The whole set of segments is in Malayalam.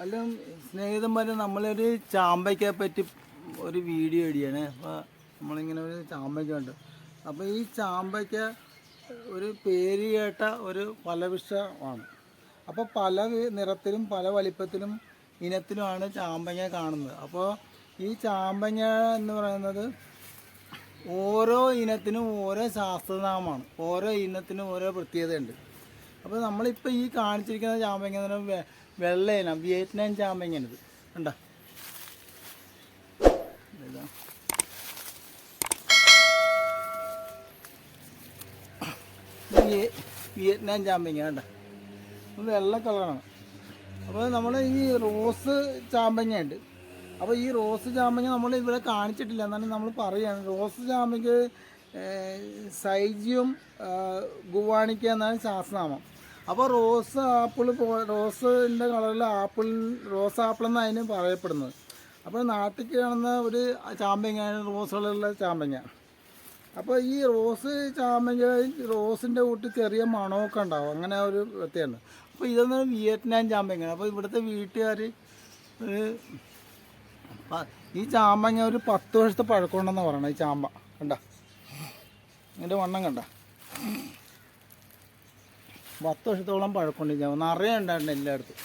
അല്ല സ്നേഹിതന്മാരെ നമ്മളൊരു ചാമ്പയ്ക്ക പറ്റി ഒരു വീഡിയോ ഇടിയാണ്. അപ്പോൾ നമ്മളിങ്ങനെ ഒരു ചാമ്പയ്ക്ക ഉണ്ട് അപ്പോൾ ഈ ചാമ്പയ്ക്ക ഒരു പേര് കേട്ട ഒരു ഫലവിഷമാണ് അപ്പോൾ പല നിറത്തിലും പല വലിപ്പത്തിലും ഇനത്തിലുമാണ് ചാമ്പങ്ങ കാണുന്നത്. അപ്പോൾ ഈ ചാമ്പങ്ങ എന്ന് പറയുന്നത് ഓരോ ഇനത്തിനും ഓരോ ശാസ്ത്രനാമമാണ്. ഓരോ ഇനത്തിനും ഓരോ പ്രത്യേകതയുണ്ട്. അപ്പോൾ നമ്മളിപ്പോൾ ഈ കാണിച്ചിരിക്കുന്ന ചാമ്പങ്ങ എന്ന് പറയുന്നത് വെ- വെള്ള ഇനം വിയറ്റ്നാം ചാമ്പങ്ങനത്. കണ്ടോ? വിയറ്റ്നാം ചാമ്പങ്ങ കണ്ട? വെള്ള കളറാണ്. അപ്പോൾ നമ്മൾ ഈ റോസ് ചാമ്പങ്ങയുണ്ട് അപ്പോൾ ഈ റോസ് ചാമ്പങ്ങ നമ്മൾ ഇവിടെ കാണിച്ചിട്ടില്ല. എന്നാലും നമ്മൾ പറയുകയാണ് റോസ് ചാമ്പയ്ക്ക് സൈജിയും ഗുവാണിക്ക എന്നാണ് ശാസ്ത്രനാമം. അപ്പോൾ റോസ് ആപ്പിൾ റോസിന്റെ കളറിൽ ആപ്പിൾ റോസ് ആപ്പിൾ എന്നാണ് അതിന് പറയപ്പെടുന്നത്. അപ്പോൾ നാട്ടിൽ കാണുന്ന ഒരു ചാമ്പങ്ങയാണ് റോസ് കളറിലുള്ള ചാമ്പങ്ങ. അപ്പോൾ ഈ റോസ് ചാമ്പങ്ങ റോസിന്റെ കൂട്ട് ചെറിയ മണമൊക്കെ ഉണ്ടാവും. അങ്ങനെ ഒരു വ്യക്തിയാണ് അപ്പോൾ ഇതൊന്ന് വിയറ്റ്നാം ചാമ്പങ്ങ അപ്പോൾ ഇവിടുത്തെ വീട്ടുകാർ ഈ ചാമ്പങ്ങ ഒരു പത്ത് വർഷത്തെ പഴക്കമുണ്ടെന്ന് പറയണം ഈ ചാമ്പ. കണ്ട? ഇതിന്റെ വണ്ണം കണ്ട? പത്ത് വർഷത്തോളം പഴക്കമുണ്ട്. ഞാൻ നിറയെ ഉണ്ടായിരുന്നു എല്ലായിടത്തും.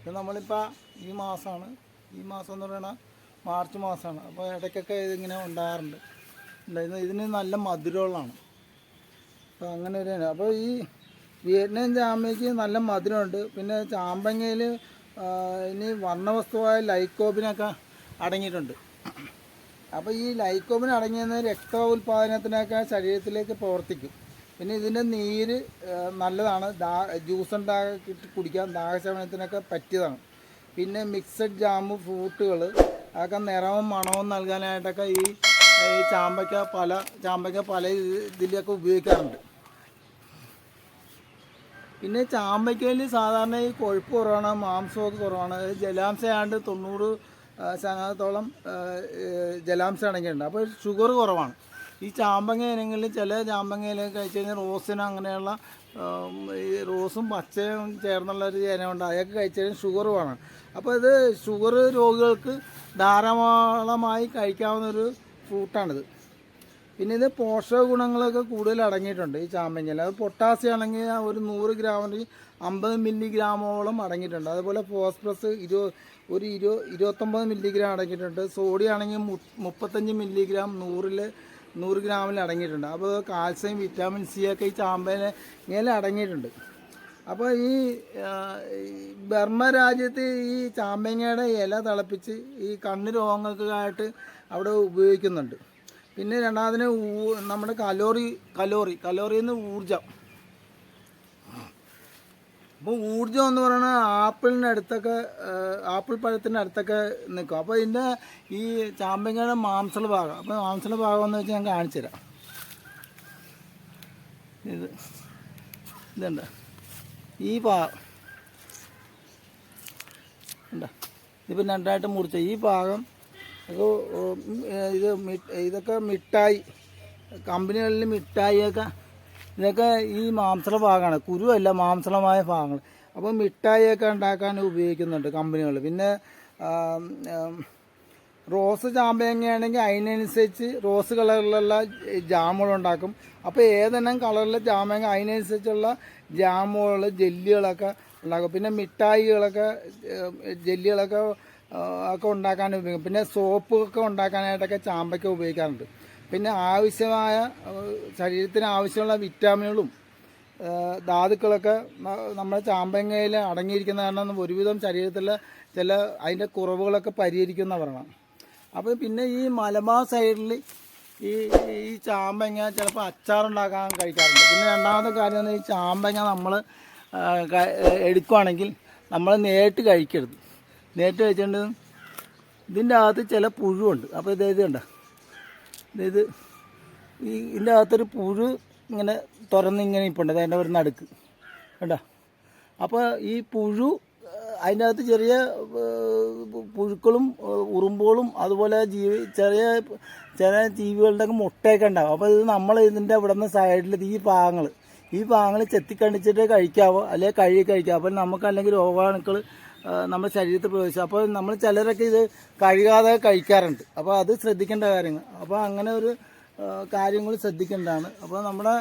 ഇത് നമ്മളിപ്പോൾ ഈ മാസമാണ് ഈ മാസം എന്ന് പറയുന്നത് മാർച്ച് മാസമാണ് അപ്പോൾ ഇടയ്ക്കൊക്കെ ഇതിങ്ങനെ ഉണ്ടാകാറുണ്ട്. ഉണ്ടായിരുന്നു. ഇതിന് നല്ല മധുരമുള്ളതാണ്. അപ്പോൾ അങ്ങനെ ഒരു. അപ്പോൾ ഈ വിയറ്റ്നാം ചാമ്പയ്ക്ക് നല്ല മധുരമുണ്ട്. പിന്നെ ചാമ്പങ്ങയിൽ ഇനി വർണവസ്തുവായ ലൈക്കോബിനൊക്കെ അടങ്ങിയിട്ടുണ്ട്. അപ്പോൾ ഈ ലൈക്കോബിൻ അടങ്ങിയെന്ന് രക്ത ഉൽപാദനത്തിനൊക്കെ ശരീരത്തിലേക്ക് പ്രവർത്തിക്കും. പിന്നെ ഇതിന്റെ നീര് നല്ലതാണ്. ദാ ജ്യൂസ് ഉണ്ടാക്കി കുടിക്കാൻ ദാഹശമനത്തിനൊക്കെ പറ്റിയതാണ്. പിന്നെ മിക്സഡ് ജാമ് ഫ്രൂട്ടുകൾ അതൊക്കെ നിറവും മണവും നൽകാനായിട്ടൊക്കെ ഈ ഈ ചാമ്പയ്ക്ക പല ചാമ്പയ്ക്ക പല ഇത് ഇതിലൊക്കെ ഉപയോഗിക്കാറുണ്ട്. പിന്നെ ചാമ്പയ്ക്കയിൽ സാധാരണ ഈ കൊഴുപ്പ് കുറവാണ് മാംസമൊക്കെ കുറവാണ്. ജലാംശമാണ്ട് തൊണ്ണൂറ് ശതമാനത്തോളം ജലാംശം അടങ്ങിയിട്ടുണ്ട്. അപ്പോൾ ഷുഗർ കുറവാണ്. ഈ ചാമ്പങ്ങ ഇനങ്ങളിൽ ചില ചാമ്പങ്ങയിലൊക്കെ കഴിച്ച് കഴിഞ്ഞാൽ റോസിന് അങ്ങനെയുള്ള ഈ റോസും പച്ചയും ചേർന്നുള്ള ഒരു ഇനമുണ്ട് അതൊക്കെ കഴിച്ച് കഴിഞ്ഞാൽ ഷുഗർ വേണം. അപ്പോൾ ഇത് ഷുഗർ രോഗികൾക്ക് ധാരാളമായി കഴിക്കാവുന്നൊരു ഫ്രൂട്ടാണിത് പിന്നെ ഇത് പോഷക ഗുണങ്ങളൊക്കെ കൂടുതൽ അടങ്ങിയിട്ടുണ്ട് ഈ ചാമ്പങ്ങയിൽ. അത് പൊട്ടാസ്യം ആണെങ്കിൽ ഒരു നൂറ് ഗ്രാമിൽ അമ്പത് മില്ലിഗ്രാമോളം അടങ്ങിയിട്ടുണ്ട്. അതുപോലെ ഫോസ്ഫറസ് ഇരു ഒരു ഇരു ഇരുപത്തൊമ്പത് മില്ലിഗ്രാം അടങ്ങിയിട്ടുണ്ട്. സോഡിയം ആണെങ്കിൽ മുപ്പത്തഞ്ച് മില്ലിഗ്രാം നൂറിൽ നൂറ് ഗ്രാമിൽ അടങ്ങിയിട്ടുണ്ട്. അപ്പോൾ കാൽസ്യം വിറ്റാമിൻ സി ഒക്കെ ഈ ചാമ്പയിലെ ഇങ്ങനെ അടങ്ങിയിട്ടുണ്ട്. അപ്പോൾ ഈ ബർമ്മ രാജ്യത്ത് ഈ ചാമ്പങ്ങയുടെ ഇല തിളപ്പിച്ച് ഈ കണ്ണ് രോഗങ്ങൾക്കായിട്ട് അവിടെ ഉപയോഗിക്കുന്നുണ്ട്. പിന്നെ രണ്ടാമതിന് നമ്മുടെ കലോറി കലോറി കലോറിയിൽ ഊർജം അപ്പോൾ ഊർജം എന്ന് പറയുന്നത് ആപ്പിളിന്റെ അടുത്തൊക്കെ ആപ്പിൾ പഴത്തിന്റെ അടുത്തൊക്കെ നിൽക്കും. അപ്പോൾ ഇതിന്റെ ഈ ചാമ്പങ്ങയുടെ മാംസള ഭാഗം അപ്പോൾ മാംസള ഭാഗം എന്ന് വെച്ചാൽ ഞാൻ കാണിച്ചു തരാം. ഇത് ഇതുണ്ട്. ഈ ഭാഗം ഉണ്ടോ ഇതിപ്പോൾ രണ്ടായിട്ട് മുറിച്ച. ഈ ഭാഗം ഇത് ഇതൊക്കെ മിഠായി കമ്പനികളിൽ മിഠായിയൊക്കെ ഇതൊക്കെ ഈ മാംസള ഭാഗമാണ് കുരുവല്ല മാംസളമായ ഭാഗങ്ങൾ. അപ്പോൾ മിഠായിയൊക്കെ ഉണ്ടാക്കാൻ ഉപയോഗിക്കുന്നുണ്ട് കമ്പനികൾ. പിന്നെ റോസ് ചാമ്പങ്ങയാണെങ്കിൽ അതിനനുസരിച്ച് റോസ് കളറിലുള്ള ജാമുകൾ ഉണ്ടാക്കും. അപ്പോൾ ഏതെല്ലാം കളറിലെ ജാമ്പങ്ങ അതിനനുസരിച്ചുള്ള ജാമുകൾ ജെല്ലികളൊക്കെ ഉണ്ടാക്കും. പിന്നെ മിഠായികളൊക്കെ ജെല്ലികളൊക്കെ ഒക്കെ ഉണ്ടാക്കാൻ ഉപയോഗിക്കും. പിന്നെ സോപ്പൊക്കെ ഉണ്ടാക്കാനായിട്ടൊക്കെ ചാമ്പയ്ക്ക ഉപയോഗിക്കാറുണ്ട്. പിന്നെ ആവശ്യമായ ശരീരത്തിന് ആവശ്യമുള്ള വിറ്റാമിനുകളും ധാതുക്കളൊക്കെ നമ്മുടെ ചാമ്പങ്ങയിൽ അടങ്ങിയിരിക്കുന്ന കാരണം ഒരുവിധം ശരീരത്തിലെ ചില അതിന്റെ കുറവുകളൊക്കെ പരിഹരിക്കുന്ന പറയണം അപ്പോൾ പിന്നെ ഈ മലബാർ സൈഡിൽ ഈ ഈ ചാമ്പങ്ങ ചിലപ്പോൾ അച്ചാറുണ്ടാക്കാൻ കഴിക്കാറുണ്ട്. പിന്നെ രണ്ടാമത്തെ കാര്യം എന്ന് ഈ ചാമ്പങ്ങ നമ്മൾ എടുക്കുകയാണെങ്കിൽ നമ്മൾ നേരിട്ട് കഴിക്കരുത്. നേരിട്ട് കഴിച്ചിട്ടുണ്ട് ഇതിന്റെ അകത്ത് ചില പുഴുവുണ്ട്. അപ്പോൾ ഇത് ഇത് കണ്ടോ? ഇത് ഈ അകത്തൊരു പുഴു ഇങ്ങനെ തുറന്ന് ഇങ്ങനെ ഇപ്പുണ്ട്. അതിന്റെ ഒരു നടുക്ക്. കണ്ടോ? അപ്പോൾ ഈ പുഴു അതിന്റെ അകത്ത് ചെറിയ പുഴുക്കളും ഉറുമ്പുകളും അതുപോലെ ജീവി ചെറിയ ചെറിയ ജീവികളുടെ മുട്ടയൊക്കെ ഉണ്ടാകും അപ്പോൾ ഇത് നമ്മൾ ഇതിന്റെ ഇവിടെ നിന്ന് സൈഡിൽ ഈ ഭാഗങ്ങൾ ഈ ഭാഗങ്ങൾ ചെത്തിക്കണ്ടിച്ചിട്ട് കഴിക്കാവോ? അല്ലെങ്കിൽ കഴുകി കഴിക്കാം അപ്പോൾ നമുക്ക് അല്ലെങ്കിൽ രോഗാണുക്കൾ നമ്മുടെ ശരീരത്തിൽ പ്രവേശിച്ചു അപ്പോൾ നമ്മൾ ചിലരൊക്കെ ഇത് കഴുകാതെ കഴിക്കാറുണ്ട്. അപ്പോൾ അത് ശ്രദ്ധിക്കേണ്ട കാര്യങ്ങൾ. അപ്പോൾ അങ്ങനെ ഒരു കാര്യങ്ങൾ ശ്രദ്ധിക്കേണ്ടതാണ്. അപ്പോൾ നമ്മുടെ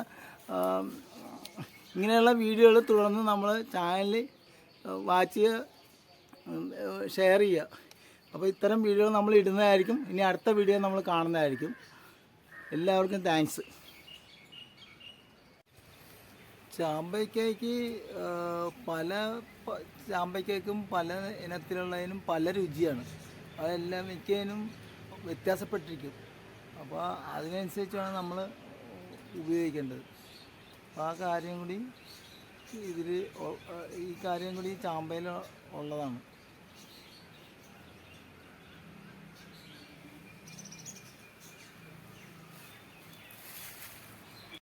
ഇങ്ങനെയുള്ള വീഡിയോകൾ തുടർന്ന് നമ്മൾ ചാനലിൽ വാച്ച് ചെയ്യുക ഷെയർ ചെയ്യുക. അപ്പോൾ ഇത്തരം വീഡിയോ നമ്മൾ ഇടുന്നതായിരിക്കും. ഇനി അടുത്ത വീഡിയോ നമ്മൾ കാണുന്നതായിരിക്കും. എല്ലാവർക്കും താങ്ക്സ്. ചാമ്പയ്ക്കയ്ക്ക് പല ചാമ്പയ്ക്കയ്ക്കും പല ഇനത്തിലുള്ളതിനും പല രുചിയാണ്. അതെല്ലാം മിക്കതിനും വ്യത്യാസപ്പെട്ടിരിക്കും. അപ്പോൾ അതിനനുസരിച്ചാണ് നമ്മൾ ഉപയോഗിക്കേണ്ടത്. അപ്പോൾ ആ കാര്യം കൂടി ഇതിൽ ഈ കാര്യം കൂടി ചാമ്പയിൽ ഉള്ളതാണ്.